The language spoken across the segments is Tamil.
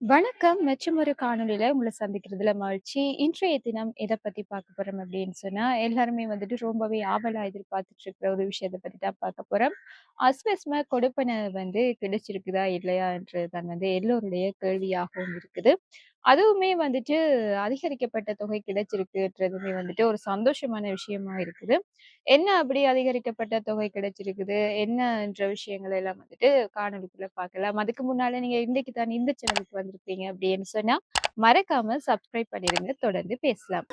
வணக்கம். மற்றும் ஒரு உங்களை சந்திக்கிறதுல மகிழ்ச்சி. இன்றைய தினம் எதை பத்தி பார்க்க போறோம் அப்படின்னு சொன்னா, எல்லாருமே வந்துட்டு ரொம்பவே ஆவலா எதிர்பார்த்துட்டு இருக்கிற ஒரு விஷயத்தை பத்தி தான் பார்க்க போறோம். அஸ்வஸ்ம கொடுப்பன வந்து கிடைச்சிருக்குதா? இல்லையான்றது தான் வந்து எல்லோருடைய கேள்வியாகவும் இருக்குது. அதுவுமே வந்துட்டு அதிகரிக்கப்பட்ட தொகை கிடைச்சிருக்குன்றதுமே வந்துட்டு ஒரு சந்தோஷமான விஷயமா இருக்குது. என்ன அப்படி அதிகரிக்கப்பட்ட தொகை கிடைச்சிருக்குது? என்னன்ற விஷயங்கள் எல்லாம் வந்துட்டு காணொலிக்குள்ள பார்க்கலாம். அதுக்கு முன்னால நீங்க இன்னைக்கு தான் இந்த சேனலுக்கு வந்திருக்கீங்க அப்படின்னு சொன்னா, மறக்காம சப்ஸ்கிரைப் பண்ணிருங்க. தொடர்ந்து பேசலாம்.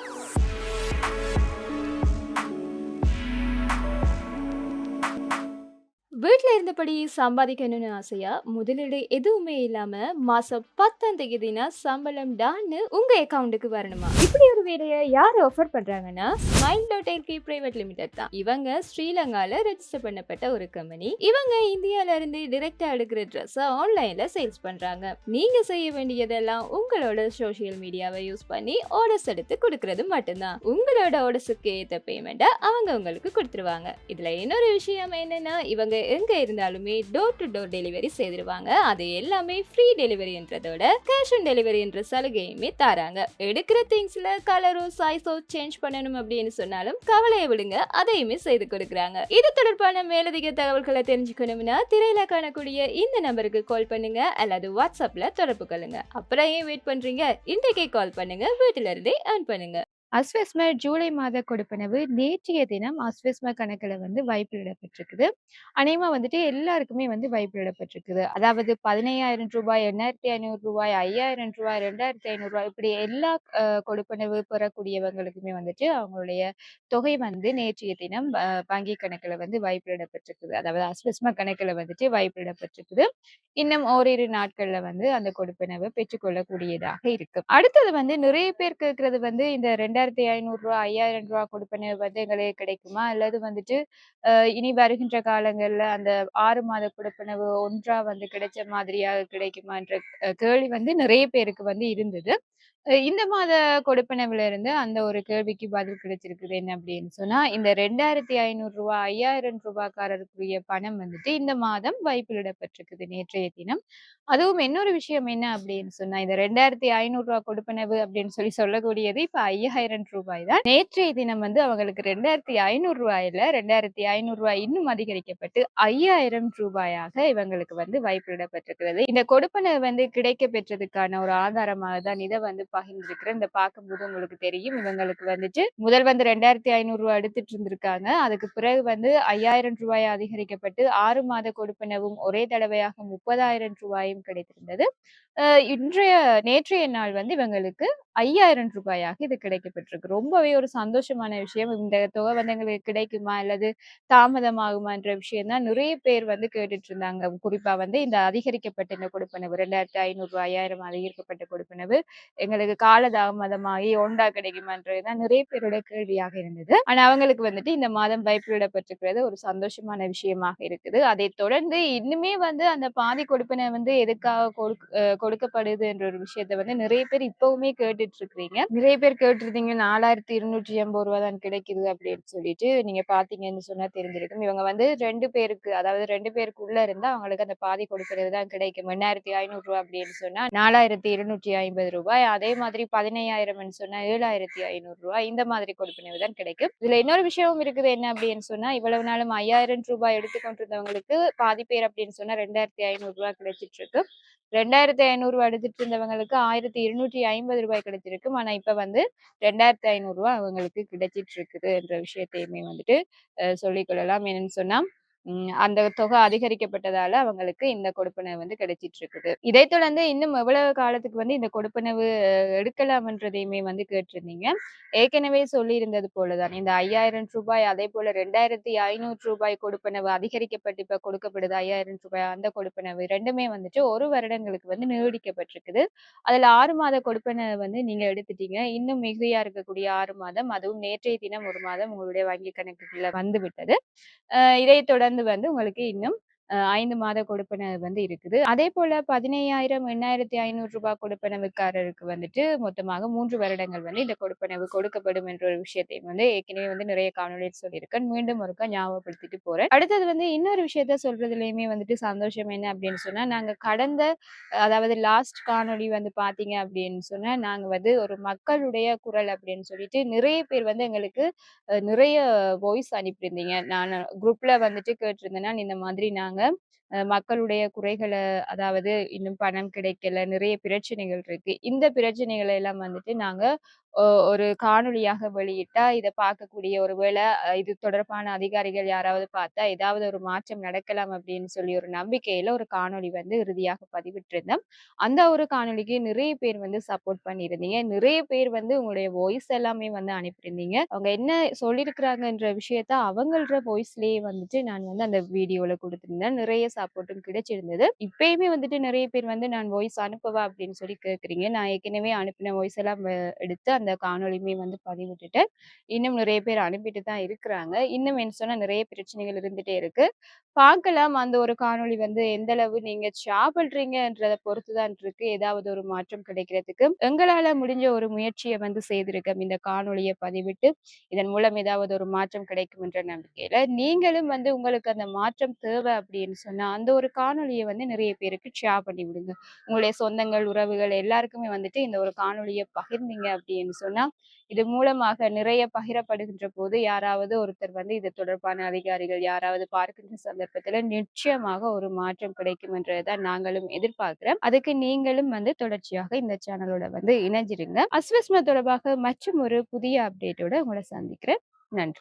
வீட்டில் இருந்தபடி சம்பாதிக்கணும்னு ஆசையா? முதலீடு எதுவுமே இல்லாம மாசம் 10ஆம் தேதினா சம்பளம் டான்னு உங்க அக்கௌண்ட்டுக்கு வரணுமா? இப்படி ஒரு வேலையை யார் ஆஃபர் பண்றாங்கன்னா, smile dot lk private limited தான். இவங்க ஸ்ரீலங்கால ரெஜிஸ்டர் பண்ணப்பட்ட ஒரு கம்பெனி. இவங்க இந்தியால இருந்து டிரெக்டா எடுக்கிற ட்ரெஸ்ஸை ஆன்லைன்ல சேல்ஸ் பண்றாங்க. நீங்க செய்ய வேண்டியதெல்லாம் உங்களோட சோஷியல் மீடியாவை யூஸ் பண்ணி ஆர்டர்ஸ் எடுத்து கொடுக்கறது மட்டும்தான். உங்களோட ஆர்டர்ஸுக்கு ஏத்த பேமெண்ட்டை அவங்க உங்களுக்கு கொடுத்துருவாங்க இதுல இன்னொரு விஷயம் என்னன்னா, இவங்க எங்கே இருந்தாலுமே டோர் டு டோர் டெலிவரி செய்திருவாங்க. அது எல்லாமே ஃப்ரீ டெலிவரின்றதோட கேஷ் ஆன் டெலிவரி என்ற சலுகையுமே தராங்க. எடுக்கிற திங்ஸ்ல கலரோ, சைஸோ சேஞ்ச் பண்ணணும் அப்படின்னு சொன்னாலும் கவலையை விடுங்க. அதையுமே செய்து கொடுக்குறாங்க. இது தொடர்பான மேலதிக தகவல்களை தெரிஞ்சுக்கணும்னா, திரையில காணக்கூடிய இந்த நம்பருக்கு கால் பண்ணுங்க அல்லது வாட்ஸ்அப்ல தொடர்பு கொள்ளுங்க. அப்புறம் ஏன் வெயிட் பண்றீங்க? இன்றைக்கே கால் பண்ணுங்க. வீட்டில இருந்தே ஏர்ன் பண்ணுங்க. அஸ்வஸ்ம ஜூலை மாத கொடுப்பனவு நேற்றைய தினம் அஸ்வஸ்மர் கணக்கில் வந்து வைப்பிலிடப்பட்டிருக்குது. அநேகமாக வந்துட்டு எல்லாருக்குமே வந்து வைப்பிலிடப்பட்டிருக்குது. அதாவது ரூ. 15,000 ரூ. 8,500 ரூ. 5,000 ரூ. 2,500 இப்படி எல்லா கொடுப்பனவு பெறக்கூடியவங்களுக்குமே வந்துட்டு அவங்களுடைய தொகை வந்து நேற்றைய தினம் வங்கி கணக்கில் வந்து வைப்பிலிடப்பட்டிருக்குது. அதாவது அஸ்வஸ்மர் கணக்கில் வந்துட்டு வைப்பிலிடப்பட்டிருக்குது. இன்னும் ஓரிரு நாட்கள்ல வந்து அந்த கொடுப்பனவு பெற்றுக்கொள்ளக்கூடியதாக இருக்கு. அடுத்தது வந்து நிறைய பேர் கேட்கறது வந்து இந்த ரூ. 2,500 ரூ. 5,000 கொடுப்பனவு வந்து எங்களுக்கு கிடைக்குமா? அல்லது வந்துட்டு இனி வருகின்ற காலங்களில் அந்த ஆறு மாத கொடுப்பனவு ஒன்றா வந்து கிடைச்ச மாதிரியாக கிடைக்குமான்ற கேள்வி வந்து நிறைய பேருக்கு வந்து இருந்தது. இந்த மாத கொடுப்பனவுல இருந்து அந்த ஒரு கேள்விக்கு பதில் கிடைச்சிருக்குது. என்ன அப்படின்னு சொன்னா, இந்த ரெண்டாயிரத்தி ஐநூறு ரூபா ஐயாயிரம் ரூபாக்காரருக்குரிய பணம் வந்துட்டு இந்த மாதம் வைப்பிலிடப்பட்டிருக்குது நேற்றைய தினம். அதுவும் இன்னொரு விஷயம் என்ன அப்படின்னு சொன்னா, இந்த ரெண்டாயிரத்தி ஐநூறு ரூபா கொடுப்பனவு அப்படின்னு சொல்லி சொல்லக்கூடியது இப்ப ரூ. 5,000 தான். நேற்றைய தினம் வந்து அவங்களுக்கு ரெண்டாயிரத்தி ஐநூறு ரூபாயில ரெண்டாயிரத்தி ஐநூறு ரூபாய் இன்னும் அதிகரிக்கப்பட்டு ஐயாயிரம் ரூபாயாக இவங்களுக்கு வந்து வாய்ப்பிடப்பட்டிருக்கிறது இந்த கொடுப்பனை வந்து கிடைக்க பெற்றதுக்கான ஒரு ஆதாரமாக தான் இதை வந்து பகிர்ந்திருக்கிறேன். இந்த பார்க்கும்போது உங்களுக்கு தெரியும். இவங்களுக்கு வந்துட்டு முதல் வந்து ரெண்டாயிரத்தி ஐநூறு ரூபாய் எடுத்துட்டு இருந்திருக்காங்க. அதுக்கு பிறகு வந்து ஐயாயிரம் ரூபாய் அதிகரிக்கப்பட்டு ஆறு மாத கொடுப்பனவும் ஒரே தடவையாக முப்பதாயிரம் ரூபாயும் கிடைத்திருந்தது. இன்றைய நேற்றைய நாள் வந்து இவங்களுக்கு ஐயாயிரம் ரூபாயாக இது கிடைக்கப்பெற்றிருக்கு. ரொம்பவே ஒரு சந்தோஷமான விஷயம். இந்த தொகை வந்து எங்களுக்கு கிடைக்குமா? அல்லது தாமதமாகுமான்ற விஷயம் தான் நிறைய பேர் வந்து கேட்டுட்டு இருந்தாங்க. குறிப்பா வந்து இந்த அதிகரிக்கப்பட்ட இந்த கொடுப்பனவு ரூ. 2,500 5,000 அதிகரிக்கப்பட்ட கொடுப்பனவு எங்களுக்கு காலதாமதமாகி ஒன்றா கிடைக்குமான்றது தான் நிறைய பேரோட கேள்வியாக இருந்தது. ஆனா அவங்களுக்கு வந்துட்டு இந்த மாதம் வைப்பிலிடப்பட்டிருக்கிறது ஒரு சந்தோஷமான விஷயமாக இருக்குது. அதை தொடர்ந்து இன்னுமே வந்து அந்த பாதி கொடுப்பன வந்து எதுக்காக கொடுக் என்ற ஒரு விஷயத்த வந்து நிறைய பேர் இப்பவுமே கேட்டுட்டு இருக்கிறீங்க. நிறைய பேர் கேட்டிருந்தீங்க நீங்க நாலாயிரத்தி இருநூத்தி எண்பது ரூபா தான் கிடைக்குது அப்படின்னு சொல்லிட்டு. நீங்க பார்த்தீங்கன்னு சொன்னா தெரிஞ்சிருக்கும். இவங்க வந்து ரெண்டு பேருக்கு அதாவது 2 பேருக்குள்ள இருந்தா அவங்களுக்கு அந்த பாதி கொடுப்பனவு தான் கிடைக்கும். முன்னாயிரத்தி ஐநூறு ரூபா அப்படின்னு சொன்னா நாலாயிரத்தி இருநூத்தி ஐம்பது ரூபாய் அதே மாதிரி 15,000ன்னு சொன்னா ஏழாயிரத்தி ஐநூறு ரூபாய் இந்த மாதிரி கொடுப்பனவு தான் கிடைக்கும். இதுல இன்னொரு விஷயமும் இருக்குது என்ன அப்படின்னு சொன்னா, இவ்வளவு நாளும் ஐயாயிரம் ரூபாய் எடுத்துக்கொண்டிருந்தவங்களுக்கு பாதி பேர் அப்படின்னு சொன்னா ரெண்டாயிரத்தி ஐநூறு ரூபாய் கிடைச்சிட்டு இருக்கு. ரூ. 2,500 எடுத்துட்டு இருந்தவங்களுக்கு ரூ. 1,250 கிடைச்சிருக்கும். ஆனா இப்ப வந்து ரெண்டாயிரத்தி 2,500 அவங்களுக்கு கிடைச்சிட்டு இருக்குது என்ற விஷயத்தையுமே வந்துட்டு சொல்லிக் கொள்ளலாம். என்னன்னு சொன்னால் அந்த தொகை அதிகரிக்கப்பட்டதால அவங்களுக்கு இந்த கொடுப்பனவு வந்து கிடைச்சிட்டு இருக்குது. இதை தொடர்ந்து இன்னும் எவ்வளவு காலத்துக்கு வந்து இந்த கொடுப்பனவு எடுக்கலாம்ன்றதையுமே வந்து கேட்டிருந்தீங்க. ஏற்கனவே சொல்லியிருந்தது போல தான். இந்த ரூ. 5,000 அதேபோல ரூ. 2,500 கொடுப்பனவு அதிகரிக்கப்பட்டு இப்ப கொடுக்கப்படுது ஐயாயிரம் ரூபாய் அந்த கொடுப்பனவு ரெண்டுமே வந்துட்டு ஒரு வருடங்களுக்கு வந்து நீடிக்கப்பட்டிருக்குது. அதுல ஆறு மாத கொடுப்பனவு வந்து நீங்க எடுத்துட்டீங்க. இன்னும் மிகுதியா இருக்கக்கூடிய ஆறு மாதம் அதுவும் நேற்றைய தினம் ஒரு மாதம் உங்களுடைய வங்கி கணக்குக்குள்ள வந்து விட்டது இதைத் தொடர்ந்து வந்து உங்களுக்கு இன்னும் ஐந்து மாத கொடுப்பனவு வந்து இருக்குது. அதே போல பதினையாயிரம் எண்ணாயிரத்தி ஐநூறு ரூபாய் கொடுப்பனவுக்காரருக்கு வந்துட்டு மொத்தமாக மூன்று வருடங்கள் வந்து இந்த கொடுப்பனவு கொடுக்கப்படும் என்ற ஒரு விஷயத்தையும் வந்து ஏற்கனவே வந்து நிறைய காணொலியில் சொல்லியிருக்கேன். மீண்டும் ஒருக்கா ஞாபகப்படுத்திட்டு போறேன். அடுத்தது வந்து இன்னொரு விஷயத்த சொல்றதுலயுமே வந்துட்டு சந்தோஷம் என்ன அப்படின்னு சொன்னா, நாங்க கடந்த அதாவது லாஸ்ட் காணொளி வந்து பாத்தீங்க அப்படின்னு சொன்னா, நாங்க வந்து ஒரு மக்களுடைய குரல் அப்படின்னு சொல்லிட்டு நிறைய பேர் வந்து எங்களுக்கு நிறைய வாய்ஸ் அனுப்பியிருந்தீங்க. நான் குரூப்ல வந்துட்டு கேட்டிருந்தேன்னா இந்த மாதிரி நாங்க அ மக்களுடைய குறைகளை அதாவது இன்னும் பணம் கிடைக்கல, நிறைய பிரச்சனைகள் இருக்கு. இந்த பிரச்சனைகளை எல்லாம் வந்துட்டு நாங்க ஒரு காணொளியாக வெளியிட்டா, இதை பார்க்கக்கூடிய ஒரு வேள இது தொடர்பான அதிகாரிகள் யாராவது பார்த்தா, ஏதாவது ஒரு மாற்றம் நடக்கலாம் அப்படின்னு சொல்லி ஒரு நம்பிக்கையில ஒரு காணொளி வந்து இறுதியாக பதிவிட்டிருந்தோம். அந்த ஒரு காணொளிக்கு நிறைய பேர் வந்து சப்போர்ட் பண்ணியிருந்தீங்க. நிறைய பேர் வந்து உங்களுடைய வாய்ஸ் எல்லாமே வந்து அனுப்பியிருந்தீங்க. அவங்க என்ன சொல்லியிருக்கிறாங்கன்ற விஷயத்த அவங்களோட வாய்ஸ்லயே வந்துட்டு நான் வந்து அந்த வீடியோல கொடுத்துருந்தேன் நிறைய சப்போர்ட்டும் கிடைச்சிருந்தது. இப்பயுமே வந்துட்டு நிறைய பேர் வந்து நான் வாய்ஸ் அனுப்பவா அப்படின்னு சொல்லி கேட்குறீங்க நான் ஏற்கனவே அனுப்பின வாய்ஸ் எல்லாம் எடுத்து அந்த காணொளியுமே வந்து பதிவிட்டுட்டு இன்னும் நிறைய பேர் அனுப்பிட்டு தான் இருக்கிறாங்க. இன்னும் என்ன சொன்னா நிறைய பிரச்சனைகள் இருந்துட்டே இருக்கு. பார்க்கலாம் அந்த ஒரு காணொளி வந்து எந்த அளவு நீங்க ஷேர் பொறுத்து தான் இருக்கு. ஏதாவது ஒரு மாற்றம் கிடைக்கிறதுக்கு. எங்களால முடிஞ்ச ஒரு முயற்சியை வந்து செய்திருக்கோம். இந்த காணொலியை பதிவிட்டு, இதன் மூலம் ஏதாவது ஒரு மாற்றம் கிடைக்கும் என்ற நம்பிக்கையில. நீங்களும் வந்து உங்களுக்கு அந்த மாற்றம் தேவை அப்படின்னு சொன்னா, அந்த ஒரு காணொலியை வந்து நிறைய பேருக்கு ஷேர் பண்ணி விடுங்க. உங்களுடைய சொந்தங்கள், உறவுகள் எல்லாருக்குமே வந்துட்டு இந்த ஒரு காணொலியை பகிர்ந்தீங்க அப்படின்னு சொன்னா, இது மூலமாக நிறைய பகிரப்படுகின்ற போது யாராவது ஒருத்தர் வந்து இது தொடர்பான அதிகாரிகள் யாராவது பார்க்கின்ற சந்தர்ப்பத்துல நிச்சயமாக ஒரு மாற்றம் கிடைக்கும் என்றதான் நாங்களும் எதிர்பார்க்கிறோம். அதுக்கு நீங்களும் வந்து தொடர்ச்சியாக இந்த சேனலோட வந்து இணைஞ்சிருங்க. அஸ்வஸ்ம தொடர்பாக மற்றும் ஒரு புதிய அப்டேட்டோட உங்களை சந்திக்கிறேன். நன்றி.